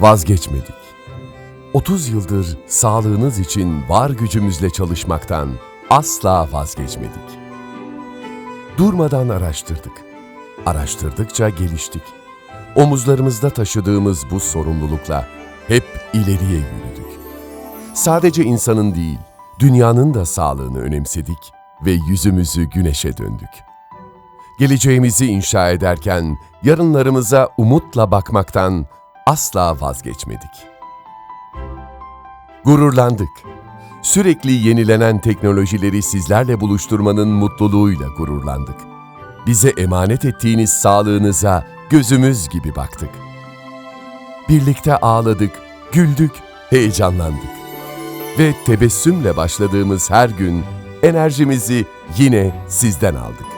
Vazgeçmedik. 30 yıldır sağlığınız için var gücümüzle çalışmaktan asla vazgeçmedik. Durmadan araştırdık. Araştırdıkça geliştik. Omuzlarımızda taşıdığımız bu sorumlulukla hep ileriye yürüdük. Sadece insanın değil, dünyanın da sağlığını önemsedik ve yüzümüzü güneşe döndük. Geleceğimizi inşa ederken yarınlarımıza umutla bakmaktan asla vazgeçmedik. Gururlandık. Sürekli yenilenen teknolojileri sizlerle buluşturmanın mutluluğuyla gururlandık. Bize emanet ettiğiniz sağlığınıza gözümüz gibi baktık. Birlikte ağladık, güldük, heyecanlandık. Ve tebessümle başladığımız her gün enerjimizi yine sizden aldık.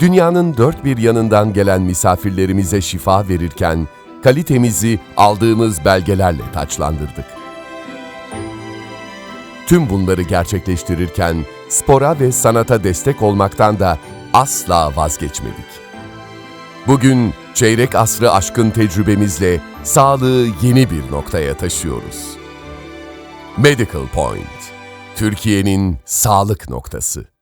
Dünyanın dört bir yanından gelen misafirlerimize şifa verirken kalitemizi aldığımız belgelerle taçlandırdık. Tüm bunları gerçekleştirirken spora ve sanata destek olmaktan da asla vazgeçmedik. Bugün çeyrek asrı aşkın tecrübemizle sağlığı yeni bir noktaya taşıyoruz. Medical Point, Türkiye'nin sağlık noktası.